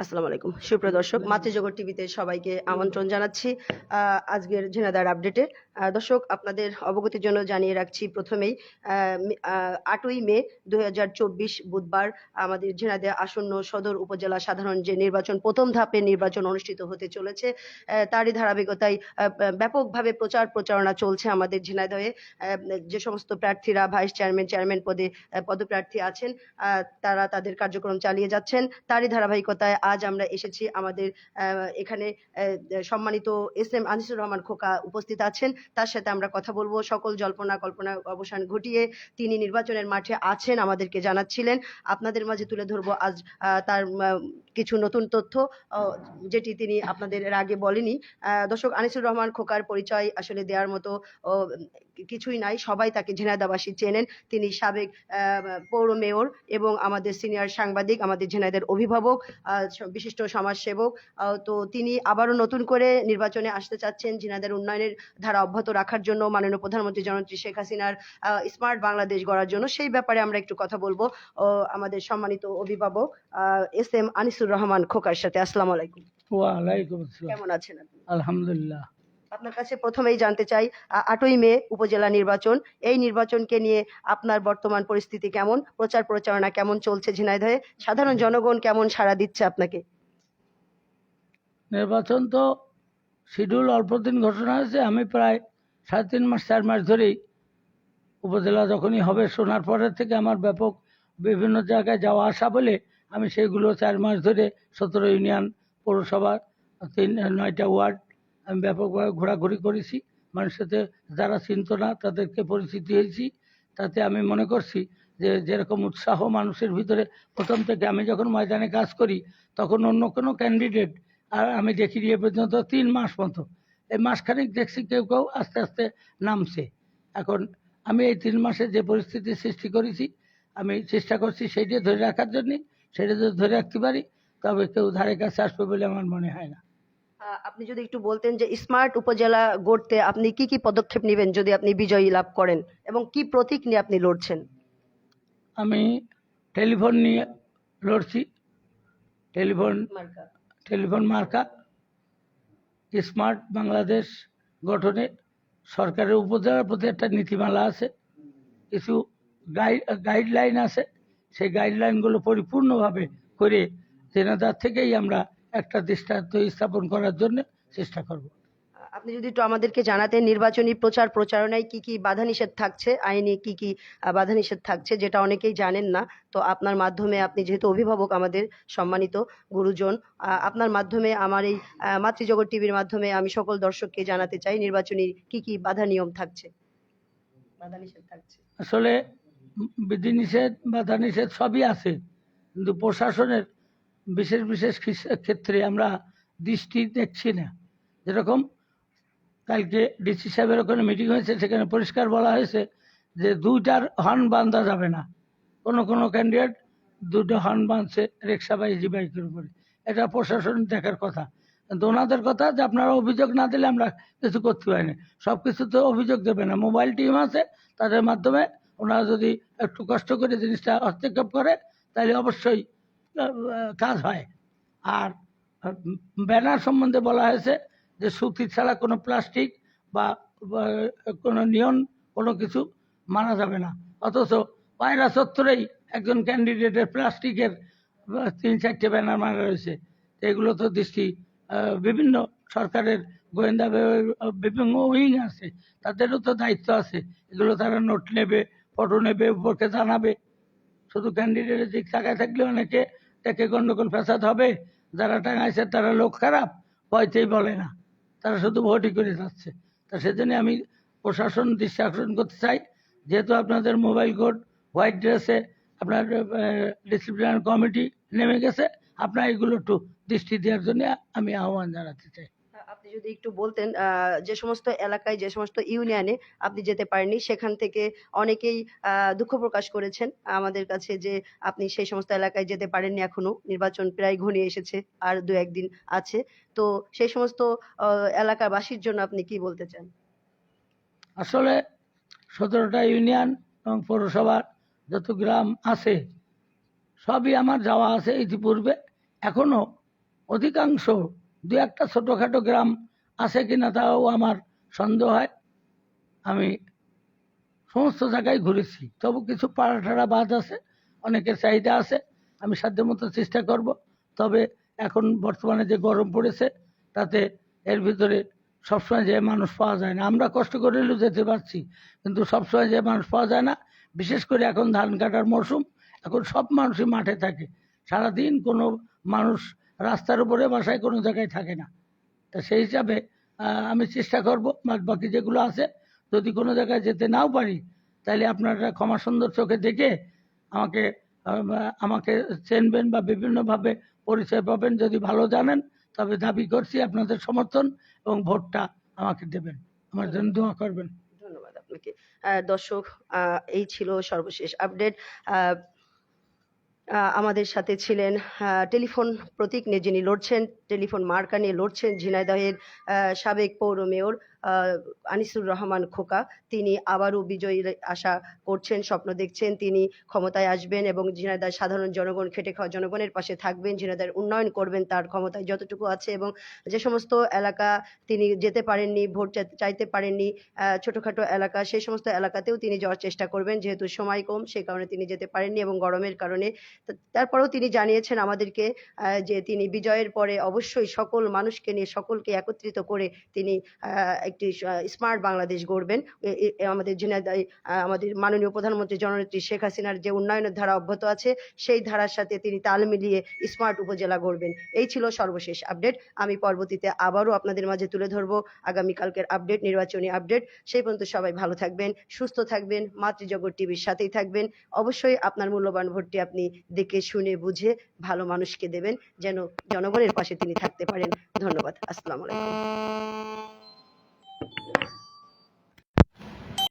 আসসালামু আলাইকুম। সুপ্রিয় দর্শক মাতৃজগৎ টিভিতে সবাইকে আমন্ত্রণ জানাচ্ছি আহ, আজকের ঝিনাদার আপডেটে দর্শক, আপনাদের অবগতির জন্য জানিয়ে রাখছি প্রথমেই আটই মে দু হাজার চব্বিশ বুধবার আমাদের ঝিনাদে আসন্ন সদর উপজেলা সাধারণ যে নির্বাচন, প্রথম ধাপে নির্বাচন অনুষ্ঠিত হতে চলেছে। তারই ধারাবাহিকতায় ব্যাপকভাবে প্রচার প্রচারণা চলছে আমাদের ঝিনাইদহে। যে সমস্ত প্রার্থীরা ভাইস চেয়ারম্যান চেয়ারম্যান পদে পদপ্রার্থী আছেন তারা তাদের কার্যক্রম চালিয়ে যাচ্ছেন। তারই ধারাবাহিকতায় আজ আমরা এসেছি আমাদের এখানে সম্মানিত এস এম আনিসুর রহমান খোকা উপস্থিত আছেন। তার সাথে আমরা কথা বলব। সকল জল্পনা কল্পনা অবসান ঘটিয়ে তিনি নির্বাচনের মাঠে আছেন আমাদেরকে জানাচ্ছিলেন। আপনাদের মাঝে তুলে ধরবো আজ তার কিছু নতুন তথ্য যেটি তিনি আপনাদের আগে বলেনি। দর্শক আনিসুর রহমান খোকার পরিচয় আসলে দেওয়ার মতো কিছুই নাই সবাই তাকে ঝিনাইদাবাসী চেনেন। তিনি সাবেক পৌর মেয়র এবং আমাদের সিনিয়র সাংবাদিক আমাদের ঝিনাইদের অভিভাবক বিশিষ্ট সমাজসেবক। তো তিনি আবারও নতুন করে নির্বাচনে আসতে চাচ্ছেন ঝিনাইদের উন্নয়নের ধারা অব্যাহত রাখার জন্য মাননীয় প্রধানমন্ত্রী জননেত্রী শেখ হাসিনার স্মার্ট বাংলাদেশ গড়ার জন্য। সেই ব্যাপারে আমরা একটু কথা বলব। আমাদের সম্মানিত অভিভাবক এস এম আনিসুর রহমান খোকার সাথে। আসসালামু আলাইকুম। ওয়ালাইকুম আসসালাম। কেমন আছেন আপনি? আলহামদুলিল্লাহ। আপনার কাছে প্রথমেই জানতে চাই আটই মে উপজেলা নির্বাচন। এই নির্বাচনকে নিয়ে আপনার বর্তমান পরিস্থিতি কেমন? প্রচার প্রচারণা কেমন চলছে ঝিনাইদহে? সাধারণ জনগণ কেমন সাড়া দিচ্ছে আপনাকে? নির্বাচন তো শিডিউল অল্প দিন ঘোষণা হয়েছে। আমি প্রায় সাড়ে তিন মাস, চার মাস ধরেই উপজেলা যখনই হবে শোনার পরের থেকে আমার ব্যাপক বিভিন্ন জায়গায় যাওয়া আসা বলে আমি সেইগুলো চার মাস ধরে সতেরো ইউনিয়ন পৌরসভা তিন, নয়টা ওয়ার্ড আমি ব্যাপকভাবে ঘোরাঘুরি করেছি। মানুষের সাথে যারা চিনত না, তাদেরকে পরিচিতি হয়েছি। তাতে আমি মনে করছি যে যেরকম উৎসাহ মানুষের ভিতরে, প্রথম থেকে আমি যখন ময়দানে কাজ করি, তখন অন্য কোনো ক্যান্ডিডেট আর আমি দেখিনি এ পর্যন্ত তিন মাস মতো। এই মাসখানেক দেখছি কেউ কেউ আস্তে আস্তে নামছে। এখন আমি এই তিন মাসে যে পরিস্থিতি সৃষ্টি করেছি, আমি চেষ্টা করছি সেইটা ধরে রাখার জন্যে, সেটা যদি ধরে রাখতে পারি, তবে কেউ ধারে কাছে আসবে বলে আমার মনে হয় না। আপনি যদি একটু বলতেন যে স্মার্ট উপজেলা গড়তে আপনি কি কি পদক্ষেপ নেবেন যদি আপনি বিজয়ী লাভ করেন এবং কি প্রতীক নিয়ে আপনি লড়ছেন? আমি টেলিফোন নিয়ে লড়ছি। টেলিফোন মার্কা। টেলিফোন মার্কা। স্মার্ট বাংলাদেশ গঠনে সরকারের উপজেলার প্রতি একটা নীতিমালা আছে। কিছু গাইড গাইডলাইন আছে। সেই গাইডলাইনগুলো পরিপূর্ণভাবে করে জেনাদার থেকেই আমরা একটা দৃষ্টান্ত স্থাপন করার জন্য চেষ্টা করব। আপনি যদি একটু আমাদেরকে জানাতেন নির্বাচনী প্রচার প্রচারণায় কি কি বাধা নিষেধ থাকছে আইনে কি কি বাধা নিষেধ থাকছে যেটা অনেকেই জানেন না তো আপনার মাধ্যমে আপনি যেহেতু অভিভাবক আমাদের সম্মানিত গুরুজন আপনার মাধ্যমে আমার এই মাতৃজগৎ টিভির মাধ্যমে আমি সকল দর্শককে জানাতে চাই নির্বাচনী কি কি বাধা নিয়ম থাকছে? বাধা নিষেধ থাকছে। আসলে বিধিনিষেধ বাধা নিষেধ সবই আছে কিন্তু প্রশাসনের বিশেষ বিশেষ ক্ষেত্রে আমরা দৃষ্টি দেখছি না। যেরকম কালকে ডিসি সাহেবের ওখানে মিটিং হয়েছে, সেখানে পরিষ্কার বলা হয়েছে যে দুইটার হর্ন বান্ধা যাবে না। কোনো কোনো ক্যান্ডিডেট দুটো হর্ন বাঁধছে রিক্সা বা ইজি বাইকের উপরে। এটা প্রশাসন দেখার কথা। কিন্তু ওনাদের কথা যে আপনারা অভিযোগ না দিলে আমরা কিছু করতে পারি না। সব কিছু তো অভিযোগ দেবে না। মোবাইল টিম আছে, তাদের মাধ্যমে ওনারা যদি একটু কষ্ট করে জিনিসটা হস্তক্ষেপ করে, তাহলে অবশ্যই কাজ হয়। আর ব্যানার সম্বন্ধে বলা হয়েছে যে সুতি ছাড়া কোনো প্লাস্টিক বা কোনো নিয়ন কোনো কিছু মানা যাবে না। অথচ পায়রা চত্বরেই একজন ক্যান্ডিডেটের প্লাস্টিকের তিন চারটে ব্যানার মারা রয়েছে। এগুলো তো দৃষ্টি বিভিন্ন সরকারের গোয়েন্দা বিভিন্ন উইং আছে, তাদেরও তো দায়িত্ব আছে। এগুলো তারা নোট নেবে, ফটো নেবে, উপরকে জানাবে। শুধু ক্যান্ডিডেটের দিক তাকায় থাকলে অনেকে তাকে গন্ডগোল ফেসাদ হবে, যারা টাঙাইছে তারা লোক খারাপ, ভয়তেই বলে না। তারা শুধু ভোটই করে যাচ্ছে। তা সেজন্য আমি প্রশাসন দৃষ্টি আকর্ষণ করতে চাই। যেহেতু আপনাদের মোবাইল কোড হোয়াইট ড্রেসে আপনার ডিসিপ্লিনার কমিটি নেমে গেছে, আপনার এগুলো একটু দৃষ্টি দেওয়ার জন্য আমি আহ্বান জানাতে চাই। যদি একটু বলতেন যে সমস্ত এলাকায়, যে সমস্ত ইউনিয়নে আপনি যেতে পারেননি, সেখান থেকে অনেকেই দুঃখ প্রকাশ করেছেন আমাদের কাছে যে আপনি সেই সমস্ত এলাকায় যেতে পারেননি এখনও। নির্বাচন প্রায় ঘনিয়ে এসেছে, আর দু একদিন আছে। তো সেই সমস্ত এলাকাবাসীর জন্য আপনি কি বলতে চান? আসলে সতেরোটা ইউনিয়ন এবং পৌরসভার যত গ্রাম আছে, সবই আমার যাওয়া আছে ইতিপূর্বে। এখনও অধিকাংশ দু একটা ছোটোখাটো গ্রাম আছে কি না তাও আমার সন্দেহ হয়। আমি সমস্ত জায়গায় ঘুরেছি। তবু কিছু পাড়া টাড়া বাদ আছে, অনেকের চাহিদা আছে, আমি সাধ্যমতো চেষ্টা করব। তবে এখন বর্তমানে যে গরম পড়েছে, তাতে এর ভিতরে সবসময় যে মানুষ পাওয়া যায় না। আমরা কষ্ট করে হলেও যেতে পারছি, কিন্তু সবসময় যে মানুষ পাওয়া যায় না, বিশেষ করে এখন ধান কাটার মরশুম, এখন সব মানুষই মাঠে থাকে। সারাদিন কোনো মানুষ রাস্তার উপরে বাসায় কোনো জায়গায় থাকে না। তা সেই হিসাবে আমি চেষ্টা করব, বাদ বাকি যেগুলো আছে, যদি কোনো জায়গায় যেতে নাও পারি তাহলে আপনারা ক্ষমা সুন্দর চোখে দেখে আমাকে আমাকে চেনবেন বা বিভিন্নভাবে পরিচয় পাবেন। যদি ভালো জানেন, তবে দাবি করছি আপনাদের সমর্থন এবং ভোটটা আমাকে দেবেন। আমার জন্য দোয়া করবেন। ধন্যবাদ আপনাকে। দর্শক এই ছিল সর্বশেষ আপডেট। আমাদের সাথে ছিলেন টেলিফোন প্রতীক নিয়ে যিনি লড়ছেন টেলিফোন মার্কা নিয়ে লড়ছেন ঝিনাইদহের সাবেক পৌর মেয়র আনিসুর রহমান খোকা। তিনি আবারও বিজয়ীর আশা করছেন, স্বপ্ন দেখছেন তিনি ক্ষমতায় আসবেন এবং ঝিনাইদহ সাধারণ জনগণ, খেটে খাওয়া জনগণের পাশে থাকবেন, ঝিনাইদহের উন্নয়ন করবেন তার ক্ষমতায় যতটুকু আছে এবং যে সমস্ত এলাকা তিনি যেতে পারেননি, ভোট চাইতে- পারেননি ছোটখাটো এলাকা সেই সমস্ত এলাকাতেও তিনি যাওয়ার চেষ্টা করবেন, যেহেতু সময় কম সেই কারণে তিনি যেতে পারেননি এবং গরমের কারণে। তারপরেও তিনি জানিয়েছেন আমাদেরকে যে তিনি বিজয়ের পরে অবশ্যই সকল মানুষকে নিয়ে, সকলকে একত্রিত করে তিনি একটি স্মার্ট বাংলাদেশ গড়বেন। আমাদের আমাদের মাননীয় প্রধানমন্ত্রী জননেত্রী শেখ হাসিনার যে উন্নয়নের ধারা অব্যাহত আছে, সেই ধারার সাথে তিনি তাল মিলিয়ে স্মার্ট উপজেলা গড়বেন। এই ছিল সর্বশেষ আপডেট। আমি পরবর্তীতে আবারও আপনাদের মাঝে তুলে ধরবো আগামীকালকের আপডেট, নির্বাচনী আপডেট। সেই পর্যন্ত সবাই ভালো থাকবেন, সুস্থ থাকবেন, মাতৃজগৎ টিভির সাথেই থাকবেন। অবশ্যই আপনার মূল্যবান ভোটটি আপনি দেখে, শুনে, বুঝে ভালো মানুষকে দেবেন, যেন জনগণের পাশে তিনি সঙ্গে থাকতে পারেন। ধন্যবাদ। আসসালামু আলাইকুম।